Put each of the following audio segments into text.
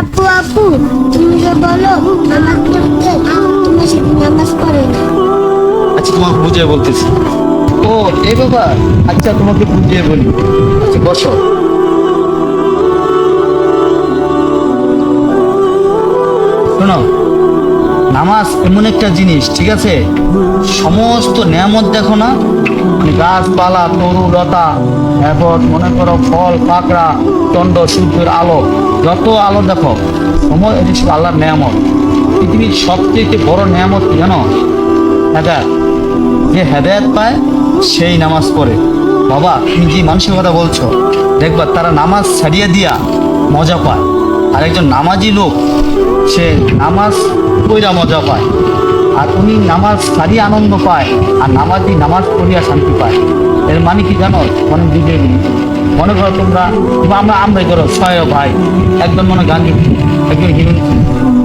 আপু আপু তুমি যে বলো নামাজ পড়তে তুমি সেদিন নামাজ পড়ে না। আচ্ছা তোমাকে বুঝিয়ে বলতেছি। ও এই বাবা আচ্ছা তোমাকে বুঝিয়ে বলি। আচ্ছা বসো। শোনো নামাজ এমন একটা জিনিস, ঠিক আছে? সমস্ত নিয়ামত দেখো না? মানে গাছপালা, তরু, লতা, এরপর মনে করো ফল, পাকড়া চন্দ্র সূর্যের আলো, যত আলো দেখো, সময় এটি আল্লাহর নিয়ামত। পৃথিবীর সবচেয়ে বড় নিয়ামত কি জানো? হেদায়ত। যে হেদায়ত পায়, সেই নামাজ পড়ে। বাবা, তুমি যে মানুষের কথা বলছো? দেখবা, তারা নামাজ ছাড়িয়ে দিয়া মজা পায়। আর একজন নামাজি লোক সে নামাজ পইরা মজা পায়। আর উনি নামাজ ছাড়িয়ে আনন্দ পায়, আর নামাজি নামাজ পড়িয়া শান্তি পায়। এর মানে কি জানো? মনে বুঝে মনে করো তোমরা আমরা আমরাই করো ছয় ভাই, একজন মনে গান্ধী, একজন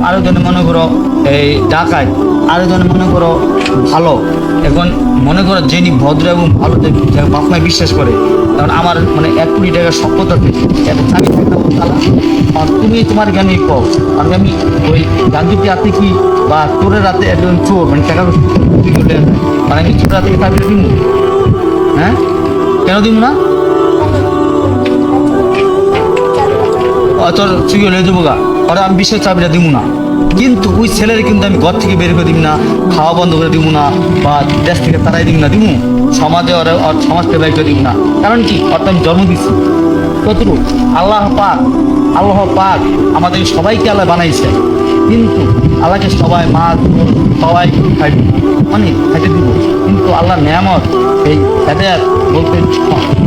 হিরুন আরেকজনে মনে করো এই ডাকায় আরেকজনে মনে করো ভালো। এখন মনে করো যিনি ভদ্র এবং ভালো, যে যে বাপ মায় বিশ্বাস করে, কারণ আমার মানে এক কোটি টাকার আছে এবং আমি আর তুমি তোমার জ্ঞানী কও আমি আমি ওই গান্ধীটি রাতে কি বা তোরের রাতে একজন চোর মানে টাকা। মানে আমি চোর রাতে তাকে দিব? হ্যাঁ? কেন দিব না? তোর চুরি হলে দেবো গা। ওরা আমি বিশেষ চাবিটা দিব না। কিন্তু ওই ছেলের কিন্তু আমি ঘর থেকে বের করে দিব না, খাওয়া বন্ধ করে দিব না, বা দেশ থেকে তারাই দিব না দিব সমাজে ওরা সমাজকে বের করে দিব না। কারণ কি? অর্থাৎ আমি জন্ম দিচ্ছি কতটুকু? আল্লাহ পাক আল্লাহ পাক আমাদের সবাইকে আল্লাহ বানাইছে। কিন্তু আল্লাহকে সবাই মাছ সবাই খাইবে। মানে খাইতে দিব। কিন্তু আল্লাহ নিয়ামত, এই হেদায়াত বলতে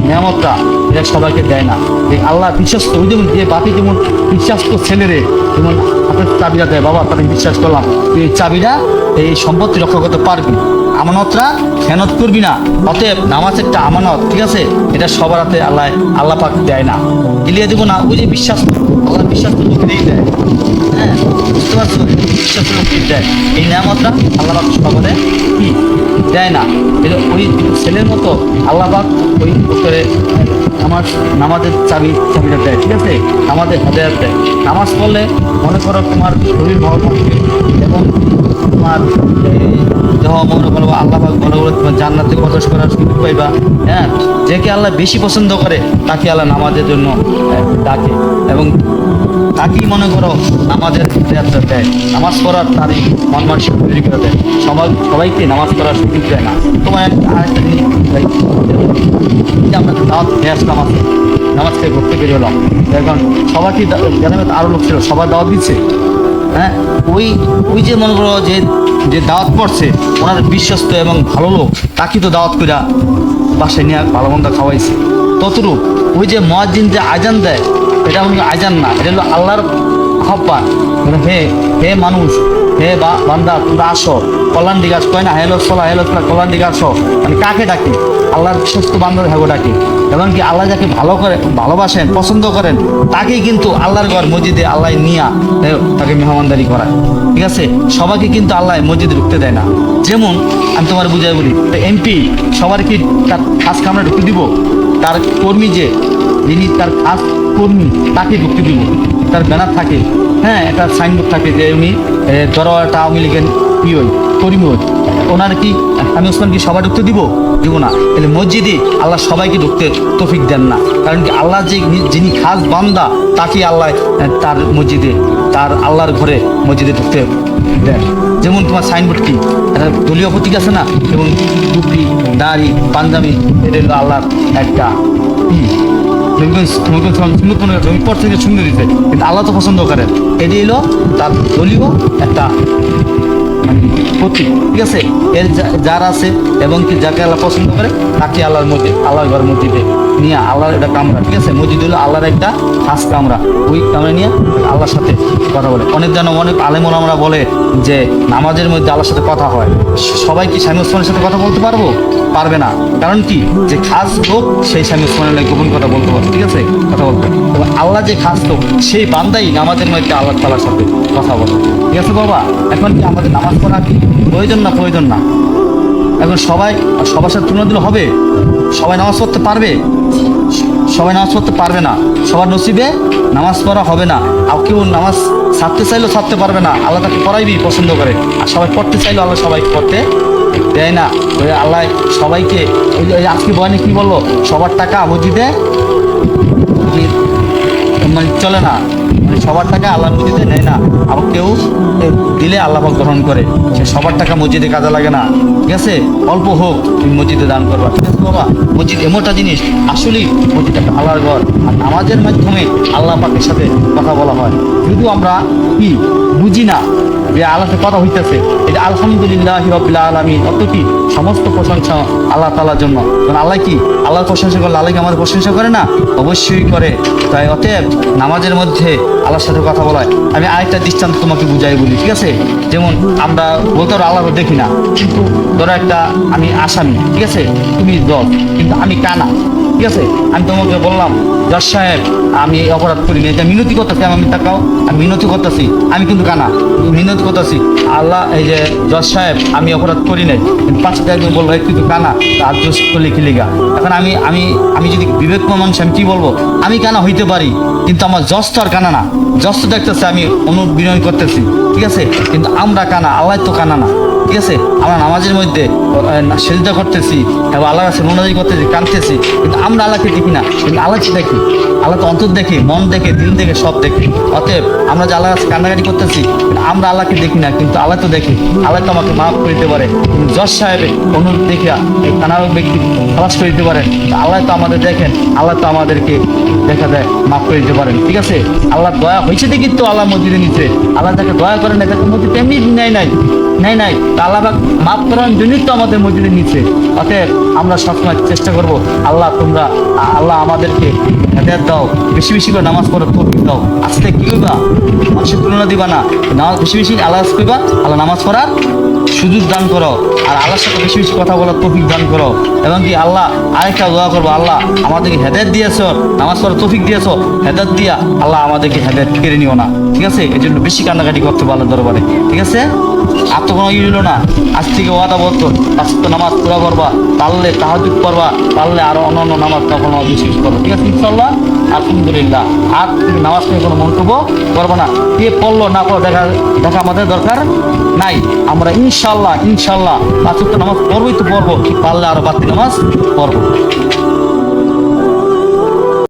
নিয়ামতটা এটা সবাইকে দেয় না। এই আল্লাহ বিশ্বাস ওই যেমন যে বাপি যেমন বিশ্বাস বিশ্বাস্ত ছেলেরে যেমন আপনার চাবিটা দেয়, বাবা তাকে বিশ্বাস করলাম। এই চাবিটা এই সম্পত্তি রক্ষা করতে পারবি। আমানতরা খেয়ানত করবি না। অতএব নামাজ একটা আমানত, ঠিক আছে? এটা সবার হাতে আল্লাহ আল্লাহ পাক দেয় না। গিলিয়ে দেবো না। ওই যে বিশ্বাস আল্লাহ বিশ্বাস তো লোকেরই দেয় হ্যাঁ বুঝতে পারছ? বিশ্বাস তো লোকেরই দেয় এই নিয়ামতটা আল্লাহ পাক সবারে কি? দেয় না। এটা ওই ছেলের মতো আল্লাহ পাক ওই করে আমার নামাজের চাবি চাবিটা দেয়, ঠিক আছে? আমাদের হেদায়াত দেয়। নামাজ পড়লে মনে করো তোমার শরীর ভালো থাকবে এবং তোমার এই, মনে করো আল্লাহ মনে করো তোমার জান্নাতে প্রকাশ করার সুযোগ পাইবা। হ্যাঁ যাকে আল্লাহ বেশি পছন্দ করে তাকে আল্লাহ নামাজের জন্য ডাকে। এবং তাকেই মনে করো আমাদের দেয়। নামাজ পড়ার তারই মন মানসিক তৈরি করে দেয়। সবাই সবাইকে নামাজ পড়ার সুযোগ দেয় না। তোমার আরেকটা জিনিস যে দাওয়াত খেয়ে আসলাম নামাজ খেয়ে ঘুরতে বেরিয়ে হলাম এখন সবাইকে গ্রামে আরও লোক ছিল সবার দাওয়াত দিচ্ছে। হ্যাঁ? ওই ওই যে মনে করো যে যে দাওয়াত পড়ছে, ওনার বিশ্বস্ত এবং ভালো লোক, তাকে তো দাওয়াত করে বাসায় নিয়ে ভালো মন্দ খাওয়াইছে। ততটুক, ওই যে মহাজিন যে আজান দেয়, এটা হলো আজান না, এটা হলো আল্লাহর আহ্বান হে হে মানুষ, হে বা, বান্দা, তোমরা আসো। কল্যাণ দিকে কয়, না, হেলো, সোলা হেলো, সোলা, কল্যাণ দিকে আসো। মানে কাকে ডাকে? আল্লাহর সুস্থ বান্ধব হ্যাগো ডাকে। এমনকি আল্লাহ যাকে ভালো করে, ভালোবাসেন, পছন্দ করেন, তাকেই কিন্তু আল্লাহর ঘর মসজিদে আল্লাহ নিয়া তাকে মেহমানদারি করায়। ঠিক আছে? সবাইকে কিন্তু আল্লাহ মসজিদে ঢুকতে দেয় না। যেমন, আমি তোমার বুঝাই বলি এমপি, সবার কি তার কাজ কামরা ঢুকতে দিব? তার কর্মী যে, যিনি তার কাজ কর্মী, তাকে ঢুকতে দিব? তার ব্যানার থাকে হ্যাঁ একটা সাইনবোর্ড থাকে যে উনি ধরো একটা আওয়ামী লীগের কি ওই কর্মী ওনার কি, আমি ওসমান কি সবাই ঢুকতে দিব? দিব না। তাহলে মসজিদে আল্লাহ সবাইকে ঢুকতে তফিক দেন না। কারণ কি, আল্লাহ যে যিনি খাস বান্দা তাকে আল্লাহ তার মসজিদে, তার আল্লাহর ঘরে মসজিদে ঢুকতে দেন। যেমন তোমার সাইনবোর্ড কি? একটা দলীয় প্রতীক আছে না? এবং টুপি, দাড়ি, পাঞ্জাবি, এটা হলো আল্লাহর একটা দেখবেন তোমাকে সুন্দর করে পর থেকে সুন্দর দিতে কিন্তু আল্লাহ তো পছন্দ করেন এটি হলো তার দলীয় একটা মানে প্রতীক, ঠিক আছে? এর যার আছে এবং কি যাকে আল্লাহ পছন্দ করে, তাকে আল্লাহর মধ্যে আল্লাহর ঘর মসজিদে নিয়ে আল্লাহর একটা কামরা, ঠিক আছে? মসজিদ হলো আল্লাহর একটা খাস কামরা। ওই কামরা নিয়ে আল্লাহর সাথে কথা বলে। অনেক যেন অনেক আলেমন আমরা বলে যে নামাজের মধ্যে আল্লাহর সাথে কথা হয়। সবাই কি স্বামী ওসমানের সাথে কথা বলতে পারব? পারবে না। কারণ কি? যে খাস লোক, সেই স্বামী ওসমানের গোপন কথা বলতে পারবে, ঠিক আছে? কথা বলতে এবং আল্লাহ যে খাস লোক, সেই বান্দাই নামাজের মধ্যে আল্লাহ তালার সাথে কথা বলে। ঠিক আছে বাবা? এখন কি আমাদের নামাজ পড়া কি প্রয়োজন না প্রয়োজন না? এখন সবাই, সবার সাথে তুলনা দিলে হবে? সবাই নামাজ পড়তে পারবে? সবাই নামাজ পড়তে পারবে না। সবার নসিবে নামাজ পড়া হবে না। আর কেউ নামাজ ছাড়তে চাইলেও ছাড়তে পারবে না। আল্লাহ তাকে পড়াইবি, পছন্দ করে। আর সবাই পড়তে চাইলেও আল্লাহ সবাই পড়তে দেয় না। ওই আল্লাহ সবাইকে ওই আজকে বয়ানে কি বলল? সবার টাকা, মসজিদে মানে চলে না। মানে সবার টাকা আল্লাহ মসজিদে নেয় না। আবার কেউ দিলে আল্লাহ গ্রহণ করে। সে সবার টাকা মসজিদে কাজে লাগে না। ঠিক আছে? অল্প হোক, তুমি মসজিদে দান করবা। ঠিক আছে বাবা? মসজিদ এমনটা জিনিস, আসলেই মসজিদ একটা আল্লাহর ঘর। আর নামাজের মাধ্যমে আল্লাহ পাকের সাথে কথা বলা হয়। কিন্তু আমরা কি, বুঝি না। যে আল্লাহতে কথা হইতেছে, এটা আলহামদুলিল্লাহ রবিল্লা আলমী অত কি? সমস্ত প্রশংসা আল্লাহ তালার জন্য। কারণ আল্লাহ কি? আল্লাহর প্রশংসা করলে আল্লাহ কি আমাদের প্রশংসা করে না? অবশ্যই করে। তাই অতএব নামাজের মধ্যে আল্লাহর সাথে কথা বলায় আমি আরেকটা দৃষ্টান্ত তোমাকে বুঝাই বলি, ঠিক আছে? যেমন আমরা বলতে আল্লাহ দেখি না। কিন্তু ধরো একটা আমি আসামি, ঠিক আছে? তুমি দল, কিন্তু আমি কানা। ঠিক আছে? আমি তোমাকে বললাম, জজ সাহেব, আমি অপরাধ করিনি এটা মিনতি করতেছি আমি তাকাও আমি মিনতি করতেছি, আমি কিন্তু কানা। মিনতি করতেছি, আল্লাহ, এই যে জজ সাহেব, আমি অপরাধ করি নাই। কিন্তু পাঁচটা একজন বলল, "এই তুই তো কানা আর জোশ করলে কি লিগা। এখন আমি আমি আমি যদি বিবেকময় মানুষ, আমি কি বলব? আমি কানা হইতে পারি, কিন্তু আমার জজ তো আর কানা না। তো দেখতেছে আমি অনুবিনয় করতেছি, ঠিক আছে? কিন্তু আমরা কানা, আল্লাহ তো কানা না, ঠিক আছে? আমরা নামাজের মধ্যে সেজদা করতেছি এবং আল্লাহ কাছে মনোজারি করতেছি, কাঁদতেছি। কিন্তু আমরা আল্লাহকে দেখি না, কিন্তু আল্লাহ দেখি? আল্লাহ তো অন্তর দেখে, মন দেখে, দিল দেখে, সব দেখে। অতএব আমরা যে আল্লাহ কাছে কান্নাকাটি করতেছি আমরা আল্লাহকে দেখি না, কিন্তু আল্লাহ তো দেখি। আল্লাহ তো আমাকে মাফ করে দিতে পারে। জজ সাহেবের অনুরোধ দেখিয়া এই কানার ব্যক্তি খালাস করে দিতে পারেন। আল্লাহ তো আমাদের দেখেন, আল্লাহ তো আমাদেরকে দেখা দেয়, মাফ করে দিতে পারেন, ঠিক আছে? আল্লাহ দয়া হয়েছে কিন্তু আল্লাহ মসজিদে নিচে। আল্লাহ তাকে দয়া করে না তাকে মসজিদ এমনি নেয় নাই। নাই। নাই আল্লাহ মাফ করার জন্যই তো আমাদের মসজিদে নিচে। অতএব আমরা সবসময় চেষ্টা করব, আল্লাহ তোমরা, আল্লাহ আমাদেরকে হেদায়ত দাও, বেশি বেশি করে নামাজ পড়ার তৌফিক দাও। আজকে কি করবা? মানুষের তুলনা দিবা না। নামাজ বেশি বেশি আল্লাহ করবা, আল্লাহ নামাজ পড়ার সুযোগ দান করো। আর আল্লাহর সাথে বেশি বেশি কথা বলার তৌফিক দান করো। এবং কি আল্লাহ আরেকটা দোয়া করব, আল্লাহ আমাদেরকে হেদায়ত দিয়েছ, নামাজ পড়ার তৌফিক দিয়েছ, হেদায়ত দিয়া আল্লাহ আমাদেরকে হেদায়ত কেড়ে নিও না। ঠিক আছে? এই জন্য বেশি কান্নাকাটি করতে পারল দরবারে। ঠিক আছে? আর তো কোনো ই হলো না। আজ থেকে ওয়াদা বলতো আজ তো নামাজ পুরা করবা, পারলে তাহাজুদ করবা পারলে আরও অন্যান্য নামাজ তখন বেশি করব ঠিক আছে ইনশাল্লাহ আলহামদুলিল্লাহ। আর নামাজ নিয়ে কোনো মন্তব্য করব না। কে পড়ল না পড়ল দেখা দেখা আমাদের দরকার নাই। আমরা ইনশাল্লাহ ইনশাল্লাহ ওয়াক্ত নামাজ পড়বোই তো পড়ব। পারলে আরও বাড়তি নামাজ পড়ব।